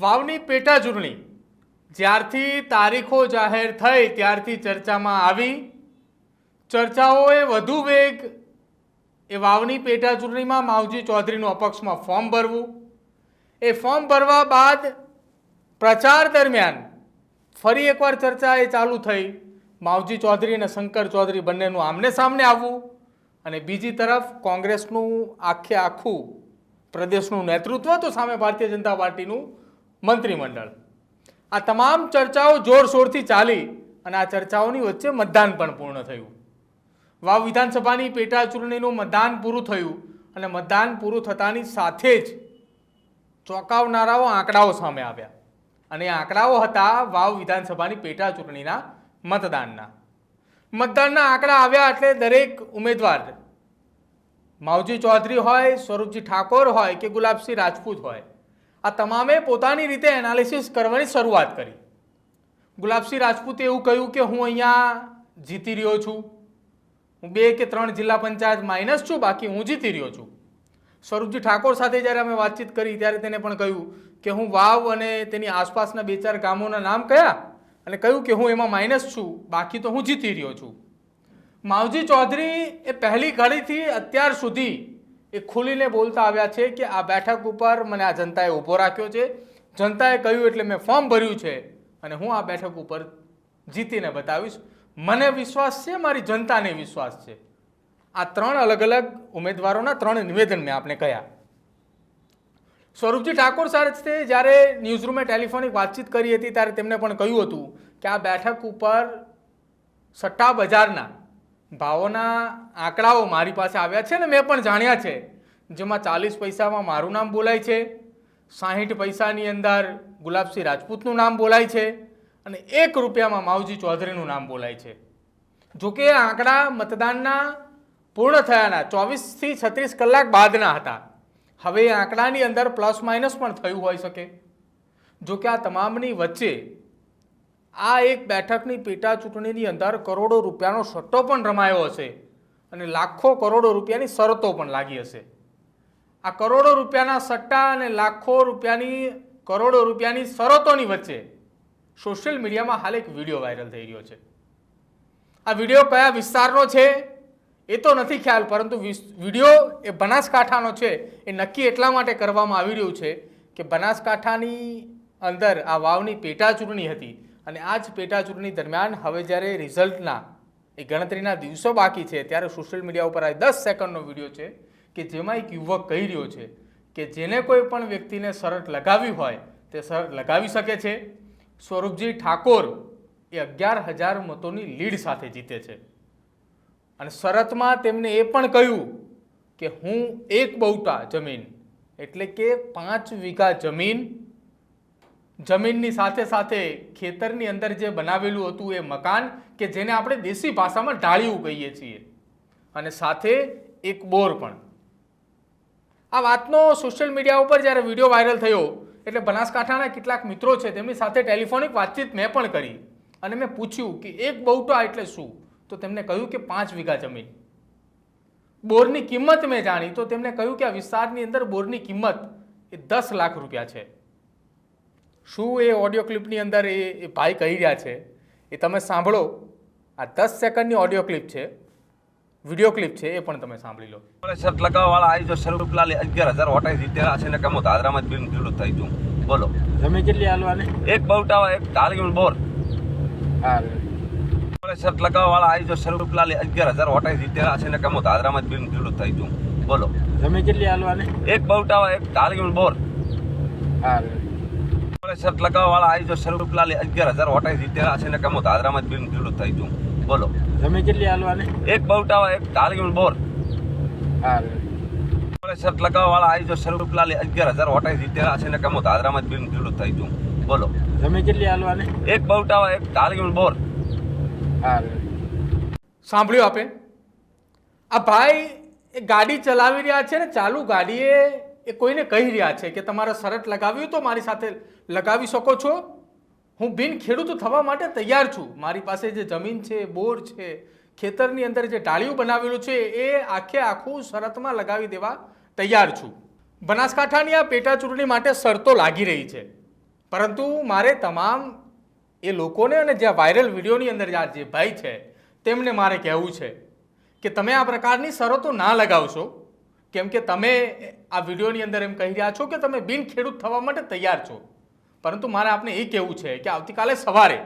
વાવની પેટા ચૂંટણી જ્યારથી તારીખો જાહેર થઈ, ત્યારથી ચર્ચામાં આવી. ચર્ચાઓએ વધુ વેગ એ વાવની પેટા ચૂંટણીમાં માવજી ચૌધરીનું અપક્ષમાં ફોર્મ ભરવું. એ ફોર્મ ભરવા બાદ પ્રચાર દરમિયાન ફરી એકવાર ચર્ચા એ ચાલુ થઈ. માવજી ચૌધરી અને શંકર ચૌધરી બંનેનું આમને સામને આવવું અને બીજી તરફ કોંગ્રેસનું આખે આખું પ્રદેશનું નેતૃત્વ, તો સામે ભારતીય જનતા પાર્ટીનું મંત્રીમંડળ. આ તમામ ચર્ચાઓ જોરશોરથી ચાલી અને આ ચર્ચાઓની વચ્ચે મતદાન પણ પૂર્ણ થયું. વાવ વિધાનસભાની પેટા ચૂંટણીનું મતદાન પૂરું થયું અને મતદાન પૂરું થતાની સાથે જ ચોંકાવનારાઓ આંકડાઓ સામે આવ્યા. અને એ આંકડાઓ હતા વાવ વિધાનસભાની પેટા ચૂંટણીના મતદાનના. મતદાનના આંકડા આવ્યા એટલે દરેક ઉમેદવાર, માવજી ચૌધરી હોય, સ્વરૂપજી ઠાકોર હોય કે ગુલાબસિંહ રાજપૂત હોય આ તમામે પોતાની રીતે એનાલિસિસ કરવાની શરૂઆત કરી. ગુલાબસિંહ રાજપૂતે એવું કહ્યું કે હું અહીંયા જીતી રહ્યો છું. હું બે કે ત્રણ જિલ્લા પંચાયત માઇનસ છું, બાકી હું જીતી રહ્યો છું. સ્વરૂપજી ઠાકોર સાથે જ્યારે અમે વાતચીત કરી, ત્યારે તેને પણ કહ્યું કે હું વાવ અને તેની આસપાસના બે ચાર ગામોના નામ કયા અને કહ્યું કે હું એમાં માઇનસ છું, બાકી તો હું જીતી રહ્યો છું. માવજી ચૌધરી એ પહેલી ઘડીથી અત્યાર સુધી એ ખુલીને બોલતા આવ્યા છે કે આ બેઠક ઉપર મને આ જનતાએ ઊભો રાખ્યો છે. જનતાએ કહ્યું એટલે મેં ફોર્મ ભર્યું છે અને હું આ બેઠક ઉપર જીતીને બતાવીશ. મને વિશ્વાસ છે, મારી જનતાને વિશ્વાસ છે. આ ત્રણ અલગ અલગ ઉમેદવારોના ત્રણ નિવેદન મેં આપણે કહ્યા. સ્વરૂપજી ઠાકોર સાથે જ્યારે ન્યૂઝરૂમે ટેલિફોનિક વાતચીત કરી હતી ત્યારે તેમણે પણ કહ્યું હતું કે આ બેઠક ઉપર સટ્ટા બજારના ભાવોના આંકડાઓ મારી પાસે આવ્યા છે ને મેં પણ જાણ્યા છે. જેમાં ચાલીસ પૈસામાં મારું નામ બોલાય છે, સાહીઠ પૈસાની અંદર ગુલાબસિંહ રાજપૂતનું નામ બોલાય છે અને એક રૂપિયામાં માવજી ચૌધરીનું નામ બોલાય છે. જોકે આ આંકડા મતદાનના પૂર્ણ થયાના ચોવીસથી છત્રીસ કલાક બાદના હતા. હવે એ આંકડાની અંદર પ્લસ માઇનસ પણ થયું હોઈ શકે. જોકે આ તમામની વચ્ચે આ એક બેઠકની પેટા ચૂંટણીની અંદર કરોડો રૂપિયાનો સટ્ટો પણ રમાયો હશે અને લાખો કરોડો રૂપિયાની શરતો પણ લાગી હશે. આ કરોડો રૂપિયાના સટ્ટા અને લાખો રૂપિયાની, કરોડો રૂપિયાની શરતોની વચ્ચે સોશિયલ મીડિયામાં હાલ એક વીડિયો વાયરલ થઈ રહ્યો છે. આ વીડિયો કયા વિસ્તારનો છે એ તો નથી ખ્યાલ, પરંતુ વીડિયો એ બનાસકાંઠાનો છે. એ નક્કી એટલા માટે કરવામાં આવી રહ્યું છે કે બનાસકાંઠાની અંદર આ વાવની પેટા ચૂંટણી હતી અને આ જ પેટાચૂંટણી દરમિયાન હવે જ્યારે રિઝલ્ટના એ ગણતરીના દિવસો બાકી છે, ત્યારે સોશિયલ મીડિયા ઉપર આ દસ સેકન્ડનો વીડિયો છે કે જેમાં એક યુવક કહી રહ્યો છે કે જેને કોઈ પણ વ્યક્તિને શરત લગાવી હોય તે શરત લગાવી શકે છે. સ્વરૂપજી ઠાકોર એ અગિયાર હજાર મતોની લીડ સાથે જીતે છે. અને શરતમાં તેમને એ પણ કહ્યું કે હું એક બહુટા જમીન, એટલે કે પાંચ વીઘા જમીન જમીનની સાથે સાથે ખેતરની અંદર જે બનાવેલું હતું એ મકાન કે જેને આપણે દેશી ભાષામાં ઢાળિયું કહીએ છીએ. અને સાથે એક બોર પણ. આ વાતનો સોશિયલ મીડિયા ઉપર જ્યારે વીડિયો વાયરલ થયો, એટલે બનાસકાંઠાના કેટલાક મિત્રો છે તેમની સાથે ટેલિફોનિક વાતચીત મેં પણ કરી. અને મેં પૂછ્યું કે એક બહુટા એટલે શું? તો તેમને કહ્યું કે પાંચ વીઘા જમીન. બોરની કિંમત મેં જાણી, તો તેમણે કહ્યું કે આ વિસ્તારની અંદર બોરની કિંમત એ દસ લાખ રૂપિયા છે. શું એ ઓડિયો ક્લિપની અંદર એ ભાઈ કહી રહ્યા છે? એ તમે સાંભળો. આ દસ સેકન્ડની ઓડિયો ક્લિપ છે. વીડિયો ક્લિપ છે એ પણ તમે સાંભળી લો. શર્ટ લગાવવા વાળા આવી જો સ્વરૂપલાલ અગિયાર હજાર વટાઈ જીતેલા છે ને કે હું દાદરામાં જ બિન થઈ છું બોલો. તમે કેટલી હાલવાની એક બવટા એક ઢાળગીણ બોર? હા શર્ટ લગાવવા વાળા આવી જો સ્વરૂપલાલ અગિયાર હજાર વટાઈ જીતેલા છે ને કે હું દાદરામાં જ બિન ખેડૂત થઈ છું બોલો. તમે કેટલી હાલવાની એક બવટા એક ઢાળગીણ બોર? હા શર્ટ લગાવવા વાળા આવી જો સ્વરૂપલાલ અગિયાર હજાર વટાઈ જીતેલા છે ને કે હું દાદરામાં જ બિન ખેડૂત થઈ છું બોલો. તમે કેટલી હાલવાની એક બવટા એક ઢાળગીણ બોર. હા શર્ટ લગાવવા આવી જો સ્વરૂપલાલ અગિયાર હજાર વટાઈ જીતેલા છે ને કે હું દાદરામાં જ બિન ખેડૂત થઈ છું બોલો. તમે કેટલી હાલવાની એક બવટા એક ઢાળગીણ બોર. હા સાંભળ્યું આપે? આ ભાઈ એ ગાડી ચલાવી રહ્યા છે ને ચાલુ ગાડીએ એ કોઈને કહી રહ્યા છે કે તમારે શરત લગાવ્યું તો મારી સાથે લગાવી શકો છો. હું બિન ખેડૂત થવા માટે તૈયાર છું. મારી પાસે જે જમીન છે, બોર છે, ખેતરની અંદર જે ઢાળિયું બનાવેલું છે, એ આખે આખું શરતમાં લગાવી દેવા તૈયાર છું. બનાસકાંઠાની આ પેટા ચૂંટણી માટે શરતો લાગી રહી છે. પરંતુ મારે તમામ એ લોકોને અને જે વાયરલ વિડીયોની અંદર આ જે ભાઈ છે, તેમને મારે કહેવું છે કે તમે આ પ્રકારની શરતો ના લગાવશો. કેમ કે તમે આ વિડીયોની અંદર એમ કહી રહ્યા છો કે તમે બિન ખેડૂત થવા માટે તૈયાર છો. પરંતુ મારે આપને એ કહેવું છે કે આવતીકાલે સવારે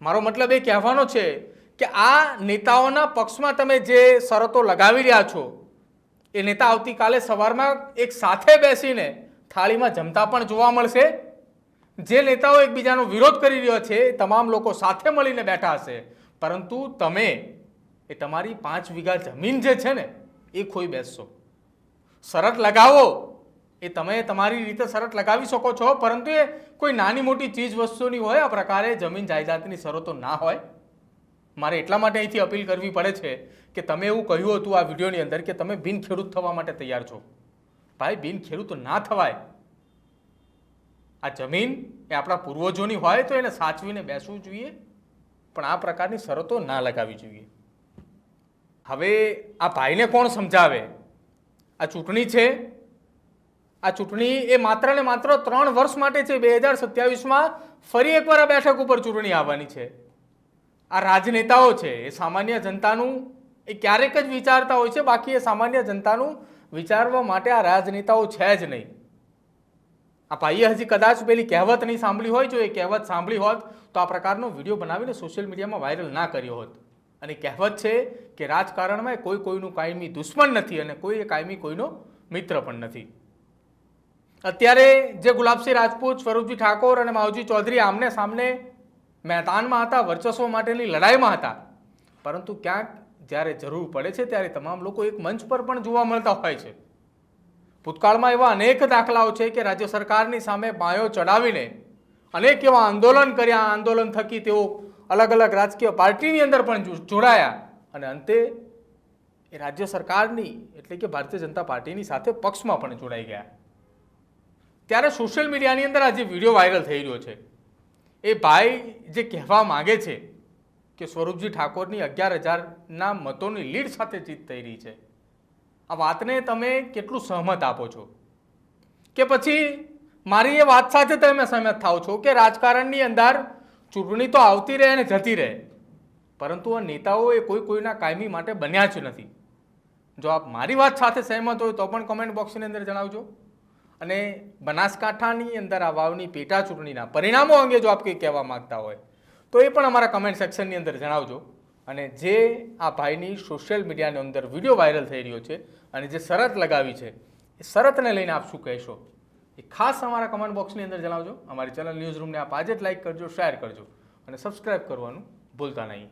મારો મતલબ એ કહેવાનો છે કે આ નેતાઓના પક્ષમાં તમે જે શરતો લગાવી રહ્યા છો, એ નેતા આવતીકાલે સવારમાં એક સાથે બેસીને થાળીમાં જમતા પણ જોવા મળશે. જે નેતાઓ એકબીજાનો વિરોધ કરી રહ્યો છે, એ તમામ લોકો સાથે મળીને બેઠા હશે. પરંતુ તમે એ તમારી પાંચ વીઘા જમીન જે છે ને એ ખોઈ બેસશો. શરત લગાવો. એ તમે તમારી રીતે શરત લગાવી શકો છો, પરંતુ એ કોઈ નાની મોટી ચીજ વસ્તુની હોય, આ પ્રકારે જમીન જાયદાદની શરતો ના હોય. મારે એટલા માટે અહીંથી અપીલ કરવી પડે છે કે તમે એવું કહ્યું હતું આ વિડીયોની અંદર કે તમે બિન ખેડૂત થવા માટે તૈયાર છો. ભાઈ, બિન ખેડૂત ના થવાય. આ જમીન એ આપણા પૂર્વજોની હોય તો એને સાચવીને બેસવું જોઈએ, પણ આ પ્રકારની શરતો ના લગાવવી જોઈએ. હવે આ ભાઈને કોણ સમજાવે? આ ચૂંટણી છે? આ ચૂંટણી એ માત્ર ને માત્ર ત્રણ વર્ષ માટે છે. બે હજાર સત્યાવીસમાં ફરી એકવાર આ બેઠક ઉપર ચૂંટણી આવવાની છે. આ રાજનેતાઓ છે. એ સામાન્ય જનતાનું એ ક્યારેક જ વિચારતા હોય છે. બાકી એ સામાન્ય જનતાનું વિચારવા માટે આ રાજનેતાઓ છે જ નહીં. આ ભાઈએ હજી કદાચ પેલી કહેવત નહીં સાંભળી હોય. જો એ કહેવત સાંભળી હોત તો આ પ્રકારનો વીડિયો બનાવીને સોશિયલ મીડિયામાં વાયરલ ના કર્યો હોત. અને કહેવત છે કે રાજકારણમાં કોઈ કોઈનું કાયમી દુશ્મન નથી અને કોઈ કાયમી કોઈનો મિત્ર પણ નથી. અત્યારે જે ગુલાબસિંહ રાજપૂત, સ્વરૂપજી ઠાકોર અને માવજી ચૌધરી આમને સામને મેદાનમાં હતા, વર્ચસ્વ માટેની લડાઈમાં હતા. પરંતુ ક્યાંક જ્યારે જરૂર પડે છે ત્યારે તમામ લોકો એક મંચ પર પણ જોવા મળતા હોય છે. ભૂતકાળમાં એવા અનેક દાખલાઓ છે કે રાજ્ય સરકારની સામે બાયો ચડાવીને અનેક એવા આંદોલન કર્યા. આંદોલન થકી તેઓ અલગ અલગ રાજકીય પાર્ટીની અંદર પણ જોડાયા. અને અંતે એ રાજ્ય સરકારની, એટલે કે ભારતીય જનતા પાર્ટીની સાથે પક્ષમાં પણ જોડાઈ ગયા. ત્યારે સોશિયલ મીડિયાની અંદર આ જે વીડિયો વાયરલ થઈ રહ્યો છે. એ ભાઈ જે કહેવા માગે છે કે સ્વરૂપજી ઠાકોરની અગિયાર હજારના મતોની લીડ સાથે જીત થઈ રહી છે. આ વાતને તમે કેટલું સહમત આપો છો? કે પછી મારી એ વાત સાથે તમે સહમત થાઓ છો કે રાજકારણની અંદર ચૂંટણી તો આવતી રહે અને જતી રહે. પરંતુ આ નેતાઓ એ કોઈ કોઈના કાયમી માટે બન્યા જ નથી. જો આપ મારી વાત સાથે સહેમત હોય તો પણ કોમેન્ટ બોક્સની અંદર જણાવજો. અને બનાસકાંઠાની અંદર આ વાવની પેટા ચૂંટણીના પરિણામો અંગે જો આપ કંઈ કહેવા માંગતા હોય, તો એ પણ અમારા કમેન્ટ સેક્શનની અંદર જણાવજો. અને જે આ ભાઈની સોશિયલ મીડિયાની અંદર વીડિયો વાયરલ થઈ રહ્યો છે અને જે શરત લગાવી છે, એ શરતને લઈને આપ શું કહેશો? એ ખાસ અમારા કમેન્ટ બોક્સની અંદર જણાવજો. અમારી ચેનલ ન્યૂઝ રૂમને આપ આજે જ લાઈક કરજો શેર કરજો અને સબસ્ક્રાઇબ કરવાનું ભૂલતા નહીં.